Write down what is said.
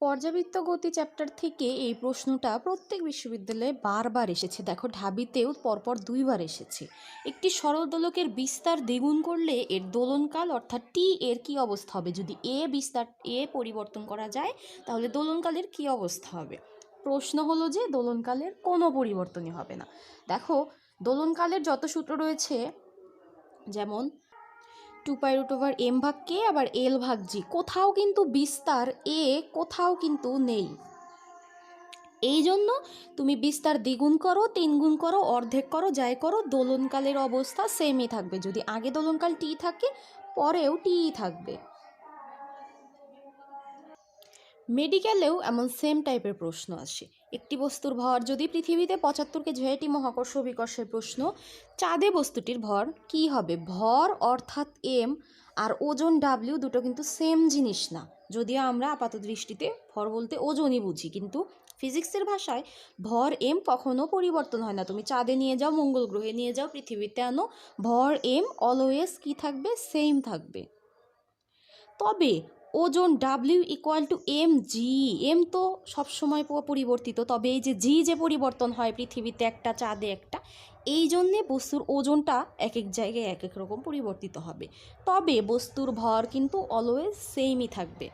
পর্যাবৃত্ত গতি চ্যাপ্টার থেকে এই প্রশ্নটা প্রত্যেক বিশ্ববিদ্যালয়ে বারবার এসেছে। দেখো, ঢাবিতেও পরপর দুইবার এসেছে। একটি সরল দোলকের বিস্তার দ্বিগুণ করলে এর দোলনকাল, অর্থাৎ টি এর কি অবস্থা হবে? যদি এ বিস্তার এ পরিবর্তন করা যায়, তাহলে দোলনকালের কি অবস্থা হবে? প্রশ্ন হলো যে দোলনকালের কোনো পরিবর্তনই হবে না। দেখো, দোলনকালের যত সূত্র রয়েছে, যেমন two pi root over M ভাগ কে আবার এল ভাগ জি? কোথাও কিন্তু বিস্তার এ, কোথাও কিন্তু নেই। এই জন্য তুমি বিস্তার দ্বিগুণ করো, তিনগুণ করো, অর্ধেক করো, যাই করো, দোলনকালের অবস্থা সেমই থাকবে। যদি আগে দোলনকাল টি থাকে, পরেও টি থাকবে। মেডিকেলেও এমন সেম টাইপের প্রশ্ন আসে। একটি বস্তুর ভর যদি পৃথিবীতে পঁচাত্তর কেজি হয় এটি মহাকর্ষ বিকর্ষের প্রশ্ন, চাঁদে বস্তুটির ভর কি হবে? ভর অর্থাৎ এম আর ওজন ডাব্লিউ দুটো কিন্তু সেম জিনিস না। যদিও আমরা আপাত দৃষ্টিতে ভর বলতে ওজনই বুঝি, কিন্তু ফিজিক্সের ভাষায় ভর এম কখনো পরিবর্তন হয় না। তুমি চাঁদে নিয়ে যাও, মঙ্গল গ্রহে নিয়ে যাও, পৃথিবীতে আনো, ভর এম অলওয়েজ কি থাকবে? সেম থাকবে। তবে ওজন W equal to M G M তো সবসময় পরিবর্তিত, তবে এই যে জি যে পরিবর্তন হয় পৃথিবীতে একটা, চাঁদে একটা, এই জন্যে বস্তুর ওজনটা এক এক জায়গায় এক এক রকম পরিবর্তিত হবে। তবে বস্তুর ভর কিন্তু অলওয়েজ সেমই থাকবে।